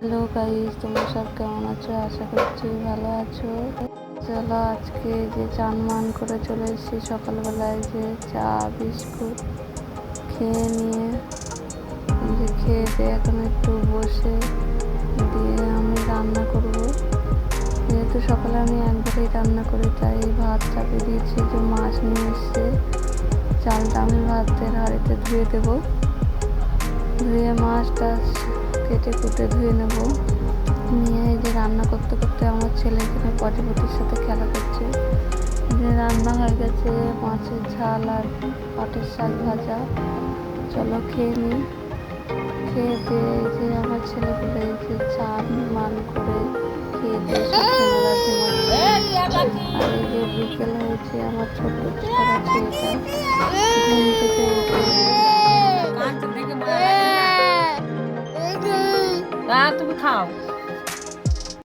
Hello guys, তোমরা সব কেমন আছো? আশা করছি ভালো আছো। চলো আজকে যে চান মান করে চলে এসেছি সকালবেলায় যে চা, বিস্কুট খেয়ে নিয়ে যে খেয়ে দিয়ে এখন একটু বসে দিয়ে আমি রান্না করব। যেহেতু সকালে আমি একবারেই রান্না করি, তাই ভাত চাপিয়ে দিয়েছি যে মাছ নিয়ে এসছে। চালটা আমি ভাতের হাঁড়িতে ধুয়ে দেবো। ধুয়ে মাছটা কেটে কুটে ধুয়ে নেব। নিয়ে এই যে রান্না করতে করতে আমার ছেলে এখানে পটিপটির সাথে খেলা করছে। যে রান্না হয়ে গেছে, মাছের ঝাল আর পাটের শাক ভাজা। চলো খেয়ে নিই খেয়ে দিয়ে যে আমার ছেলেগুলো এই যে চান, মান করে খেয়ে দিয়ে আর এই যে বিকেল হয়েছে আমার ছোট ছেলেটা। তা তুমি খাও।